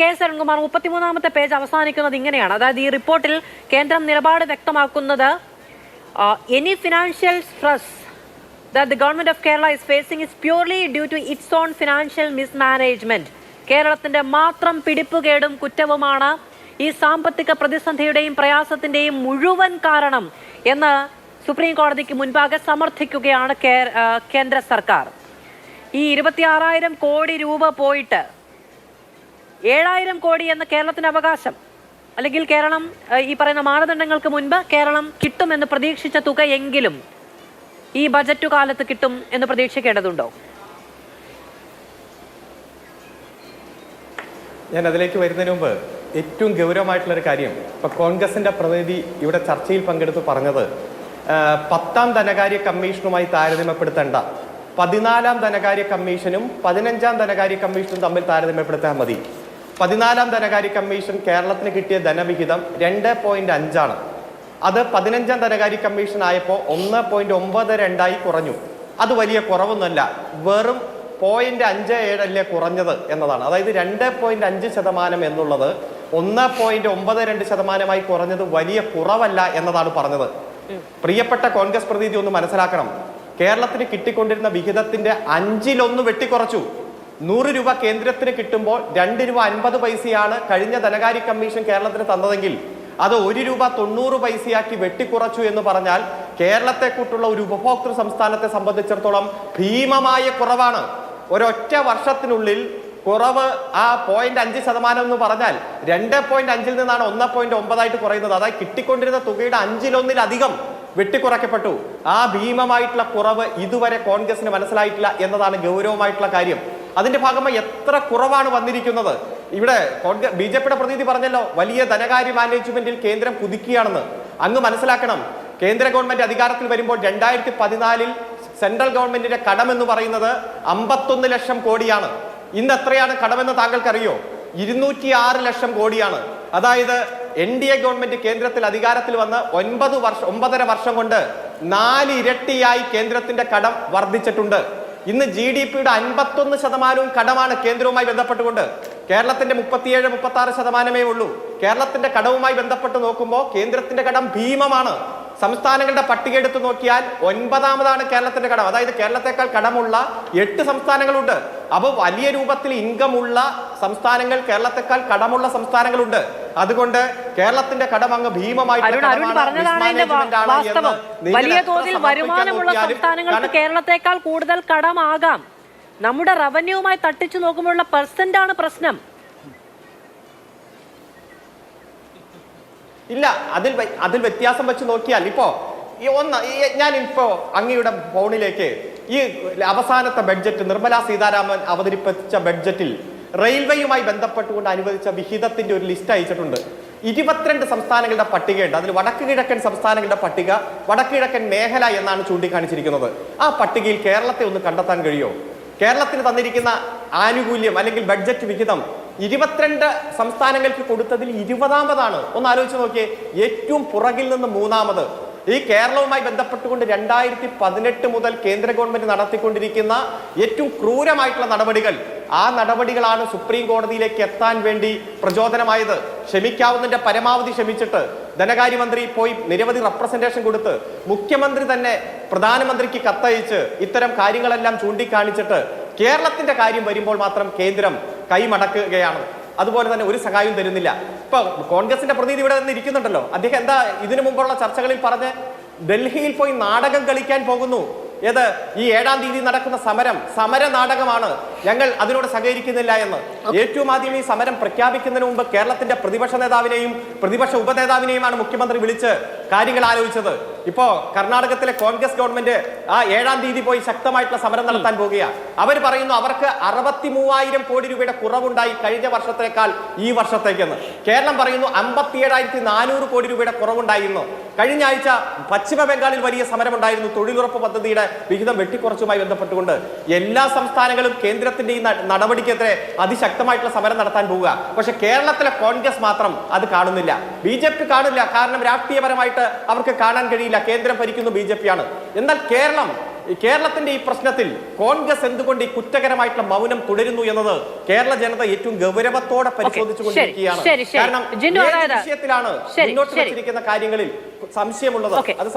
K Sarankumar മുപ്പത്തിമൂന്നാമത്തെ page അവസാനിക്കുന്നത് ഇങ്ങനെയാണ് അതായത് ഈ റിപ്പോർട്ടിൽ കേന്ദ്രം നിലപാട് വ്യക്തമാക്കുന്നത് any financial stress that the government of Kerala is facing is purely due to its own financial mismanagement. കേരളത്തിന്റെ മാത്രം പിടിപ്പുകേടും കുറ്റവുമാണ് ഈ സാമ്പത്തിക പ്രതിസന്ധിയുടെയും പ്രയാസത്തിന്റെയും മുഴുവൻ കാരണം എന്ന് സുപ്രീം കോടതിക്ക് മുൻപാകെ സമർത്ഥിക്കുകയാണ് കേന്ദ്ര സർക്കാർ ഈ ഇരുപത്തിയാറായിരം കോടി രൂപ പോയിട്ട് ഏഴായിരം കോടി എന്ന കേരളത്തിന് അവകാശം. അല്ലെങ്കിൽ കേരളം ഈ പറയുന്ന മാനദണ്ഡങ്ങൾക്ക് മുൻപ് കേരളം കിട്ടുമെന്ന് പ്രതീക്ഷിച്ച തുക എങ്കിലും ഈ ബജറ്റ് കാലത്ത് കിട്ടും എന്ന് പ്രതീക്ഷിക്കേണ്ടതുണ്ടോ? ഞാൻ അതിലേക്ക് വരുന്നതിന് മുമ്പ് ഏറ്റവും ഗൗരവമായിട്ടുള്ളൊരു കാര്യം. ഇപ്പൊ കോൺഗ്രസിന്റെ പ്രതിനിധി ഇവിടെ ചർച്ചയിൽ പങ്കെടുത്ത് പറഞ്ഞത് പത്താം ധനകാര്യ കമ്മീഷനുമായി താരതമ്യപ്പെടുത്തേണ്ട പതിനാലാം ധനകാര്യ കമ്മീഷനും പതിനഞ്ചാം ധനകാര്യ കമ്മീഷനും തമ്മിൽ താരതമ്യപ്പെടുത്താൻ മതി. പതിനാലാം ധനകാര്യ കമ്മീഷൻ കേരളത്തിന് കിട്ടിയ ധനവിഹിതം രണ്ട് പോയിന്റ് അഞ്ചാണ്. അത് പതിനഞ്ചാം ധനകാര്യ കമ്മീഷൻ ആയപ്പോൾ ഒന്ന് പോയിന്റ് ഒമ്പത് രണ്ടായി കുറഞ്ഞു. അത് വലിയ കുറവൊന്നുമല്ല. വെറും പോയിന്റ് അഞ്ച് ഏഴല്ലേ കുറഞ്ഞത് എന്നതാണ്. അതായത് രണ്ട് പോയിന്റ് അഞ്ച് ശതമാനം എന്നുള്ളത് ഒന്ന് പോയിന്റ് ഒമ്പത് രണ്ട് ശതമാനമായി കുറഞ്ഞത് വലിയ കുറവല്ല എന്നതാണ് പറഞ്ഞത്. പ്രിയപ്പെട്ട കോൺഗ്രസ് പ്രതിനിധി ഒന്ന് മനസ്സിലാക്കണം. കേരളത്തിന് കിട്ടിക്കൊണ്ടിരുന്ന വിഹിതത്തിന്റെ അഞ്ചിലൊന്ന് വെട്ടിക്കുറച്ചു. നൂറ് രൂപ കേന്ദ്രത്തിന് കിട്ടുമ്പോൾ രണ്ട് രൂപ അൻപത് പൈസയാണ് കഴിഞ്ഞ ധനകാര്യ കമ്മീഷൻ കേരളത്തിന് തന്നതെങ്കിൽ അത് ഒരു രൂപ തൊണ്ണൂറ് പൈസയാക്കി വെട്ടിക്കുറച്ചു എന്ന് പറഞ്ഞാൽ കേരളത്തെ കൂട്ടുള്ള ഒരു ഉപഭോക്തൃ സംസ്ഥാനത്തെ സംബന്ധിച്ചിടത്തോളം ഭീമമായ കുറവാണ്. ഒരൊറ്റ വർഷത്തിനുള്ളിൽ കുറവ് ആ പോയിന്റ് അഞ്ച് ശതമാനം എന്ന് പറഞ്ഞാൽ രണ്ട് പോയിന്റ് അഞ്ചിൽ നിന്നാണ് ഒന്ന് പോയിന്റ് ഒമ്പതായിട്ട് കുറയുന്നത്. അതായത് കിട്ടിക്കൊണ്ടിരുന്ന തുകയുടെ അഞ്ചിലൊന്നിലധികം വെട്ടിക്കുറയ്ക്കപ്പെട്ടു. ആ ഭീമമായിട്ടുള്ള കുറവ് ഇതുവരെ കോൺഗ്രസിന് മനസ്സിലായിട്ടില്ല എന്നതാണ് ഗൗരവമായിട്ടുള്ള കാര്യം. അതിന്റെ ഭാഗമായി എത്ര കുറവാണ് വന്നിരിക്കുന്നത്? ഇവിടെ കോൺഗ്രസ് ബി ജെ പിയുടെ പ്രതിനിധി പറഞ്ഞല്ലോ വലിയ ധനകാര്യ മാനേജ്മെന്റിൽ കേന്ദ്രം കുതിക്കുകയാണെന്ന്. അങ്ങ് മനസ്സിലാക്കണം കേന്ദ്ര ഗവൺമെന്റ് അധികാരത്തിൽ വരുമ്പോൾ രണ്ടായിരത്തി പതിനാലിൽ സെൻട്രൽ ഗവൺമെന്റിന്റെ കടം എന്ന് പറയുന്നത് അമ്പത്തൊന്ന് ലക്ഷം കോടിയാണ്. ഇന്ന് എത്രയാണ് കടമെന്ന് താങ്കൾക്കറിയോ? ഇരുന്നൂറ്റി ആറ് ലക്ഷം കോടിയാണ്. അതായത് എൻ ഡി എ ഗവൺമെന്റ് കേന്ദ്രത്തിൽ അധികാരത്തിൽ വന്ന് ഒൻപത് വർഷം ഒമ്പതര വർഷം കൊണ്ട് നാല് ഇരട്ടിയായി കേന്ദ്രത്തിന്റെ കടം വർദ്ധിച്ചിട്ടുണ്ട്. ഇന്ന് ജി ഡി പിയുടെ അൻപത്തൊന്ന് ശതമാനവും കടമാണ് കേന്ദ്രവുമായി ബന്ധപ്പെട്ടുകൊണ്ട് കേരളത്തിന്റെ മുപ്പത്തിയേഴ് മുപ്പത്തി ആറ് ശതമാനമേ ഉള്ളൂ. കേരളത്തിന്റെ കടവുമായി ബന്ധപ്പെട്ട് നോക്കുമ്പോൾ കേന്ദ്രത്തിന്റെ കടം ഭീമമാണ്. സംസ്ഥാനങ്ങളുടെ പട്ടിക എടുത്തു നോക്കിയാൽ ഒൻപതാമതാണ് കേരളത്തിന്റെ കടം. അതായത് കേരളത്തെക്കാൾ കടമുള്ള എട്ട് സംസ്ഥാനങ്ങളുണ്ട്. അപ്പോൾ വലിയ രൂപത്തിൽ ഇൻകം ഉള്ള സംസ്ഥാനങ്ങൾ കേരളത്തെക്കാൾ കടമുള്ള സംസ്ഥാനങ്ങളുണ്ട്. അതുകൊണ്ട് കേരളത്തിന്റെ കടം അങ്ങ് ഭീമമായിട്ടുള്ള വലിയ തോതിൽ വരുമാനമുള്ള സംസ്ഥാനങ്ങൾക്ക് കേരളത്തെക്കാൾ കൂടുതൽ കടമാകാം. നമ്മുടെ റവന്യൂവുമായി തട്ടിച്ചു നോക്കുമ്പോഴുള്ള പെർസെന്റ് ആണ് പ്രശ്നം. ഇല്ല അതിൽ അതിൽ വ്യത്യാസം വെച്ച് നോക്കിയാൽ ഇപ്പോ ഈ ഒന്ന് ഞാൻ ഇപ്പോ അങ്ങയുടെ ഫോണിലേക്ക് ഈ അവസാനത്തെ ബഡ്ജറ്റ് നിർമ്മലാ സീതാരാമൻ അവതരിപ്പിച്ച ബഡ്ജറ്റിൽ റെയിൽവേയുമായി ബന്ധപ്പെട്ടുകൊണ്ട് അനുവദിച്ച വിഹിതത്തിന്റെ ഒരു ലിസ്റ്റ് അയച്ചിട്ടുണ്ട്. ഇരുപത്തിരണ്ട് സംസ്ഥാനങ്ങളുടെ പട്ടികയുണ്ട്. അതിൽ വടക്ക് കിഴക്കൻ സംസ്ഥാനങ്ങളുടെ പട്ടിക വടക്ക് കിഴക്കൻ മേഖല എന്നാണ് ചൂണ്ടിക്കാണിച്ചിരിക്കുന്നത്. ആ പട്ടികയിൽ കേരളത്തെ ഒന്ന് കണ്ടെത്താൻ കഴിയുമോ? കേരളത്തിന് തന്നിരിക്കുന്ന ആനുകൂല്യം അല്ലെങ്കിൽ ബഡ്ജറ്റ് വിഹിതം ഇരുപത്തിരണ്ട് സംസ്ഥാനങ്ങൾക്ക് കൊടുത്തതിൽ ഇരുപതാമതാണ്. ഒന്ന് ആലോചിച്ച് നോക്കിയേ ഏറ്റവും പുറകിൽ നിന്ന് മൂന്നാമത്. ഈ കേരളവുമായി ബന്ധപ്പെട്ടുകൊണ്ട് രണ്ടായിരത്തി പതിനെട്ട് മുതൽ കേന്ദ്ര ഗവൺമെന്റ് നടത്തിക്കൊണ്ടിരിക്കുന്ന ഏറ്റവും ക്രൂരമായിട്ടുള്ള നടപടികൾ ആ നടപടികളാണ് സുപ്രീം കോടതിയിലേക്ക് എത്താൻ വേണ്ടി പ്രചോദനമായത്. ക്ഷമിക്കാവുന്നതിന്റെ പരമാവധി ക്ഷമിച്ചിട്ട് ധനകാര്യമന്ത്രി പോയി നിരവധി റെപ്രസെന്റേഷൻ കൊടുത്ത് മുഖ്യമന്ത്രി തന്നെ പ്രധാനമന്ത്രിക്ക് കത്തയച്ച് ഇത്തരം കാര്യങ്ങളെല്ലാം ചൂണ്ടിക്കാണിച്ചിട്ട് കേരളത്തിന്റെ കാര്യം വരുമ്പോൾ മാത്രം കേന്ദ്രം കൈമടക്കുകയാണ്. അതുപോലെ തന്നെ ഒരു സഹായവും തരുന്നില്ല. ഇപ്പൊ കോൺഗ്രസിന്റെ പ്രതിനിധി ഇവിടെ നിന്ന് ഇരിക്കുന്നുണ്ടല്ലോ. അദ്ദേഹം എന്താ ഇതിനു മുമ്പുള്ള ചർച്ചകളിൽ പറഞ്ഞ് ഡൽഹിയിൽ പോയി നാടകം കളിക്കാൻ പോകുന്നു. ഏത്? ഈ ഏഴാം തീയതി നടക്കുന്ന സമരം സമര നാടകമാണ്. ഞങ്ങൾ അതിനോട് സഹകരിക്കുന്നില്ല എന്ന്. ഏറ്റവും ആദ്യം ഈ സമരം പ്രഖ്യാപിക്കുന്നതിന് മുമ്പ് കേരളത്തിന്റെ പ്രതിപക്ഷ നേതാവിനെയും പ്രതിപക്ഷ ഉപനേതാവിനെയുമാണ് മുഖ്യമന്ത്രി വിളിച്ച് കാര്യങ്ങൾ ആലോചിച്ചത്. ഇപ്പോ കർണാടകത്തിലെ കോൺഗ്രസ് ഗവൺമെന്റ് ആ ഏഴാം തീയതി പോയി ശക്തമായിട്ടുള്ള സമരം നടത്താൻ പോകുകയാണ് അവർ പറയുന്നു അവർക്ക് അറുപത്തി മൂവായിരം കോടി രൂപയുടെ കുറവുണ്ടായി കഴിഞ്ഞ വർഷത്തേക്കാൾ ഈ വർഷത്തേക്കെന്ന്. കേരളം പറയുന്നു അമ്പത്തി ഏഴായിരത്തി നാനൂറ് കോടി രൂപയുടെ കുറവുണ്ടായിരുന്നു. കഴിഞ്ഞ ആഴ്ച പശ്ചിമ ബംഗാളിൽ വലിയ സമരമുണ്ടായിരുന്നു. തൊഴിലുറപ്പ് പദ്ധതിയുടെ വിഹിതം വെട്ടിക്കുറച്ചുമായി ബന്ധപ്പെട്ടുകൊണ്ട് എല്ലാ സംസ്ഥാനങ്ങളും കേന്ദ്രത്തിന്റെ ഈ നടപടിക്കെതിരെ അതിശക്തമായിട്ടുള്ള സമരം നടത്താൻ പോവുക പക്ഷെ കേരളത്തിലെ കോൺഗ്രസ് മാത്രം അത് കാണുന്നില്ല. ബി കാണുന്നില്ല കാരണം രാഷ്ട്രീയപരമായിട്ട് അവർക്ക് കാണാൻ കഴിയില്ല. കേന്ദ്രം ഭരിക്കുന്നു ബി ജെ പിയാണ് ആണ് എന്നാൽ കേരളം കേരളത്തിന്റെ ഈ പ്രശ്നത്തിൽ കോൺഗ്രസ് എന്തുകൊണ്ട് ഈ കുറ്റകരമായിട്ടുള്ള മൗനം തുടരുന്നു എന്നത് കേരള ജനത ഏറ്റവും ഗൗരവത്തോടെ പരിശോധിച്ചുകൊണ്ടിരിക്കുകയാണ്. കാരണം വിഷയത്തിലാണ് മുന്നോട്ട് വച്ചിരിക്കുന്ന കാര്യങ്ങളിൽ സംശയമുള്ളത്. അത്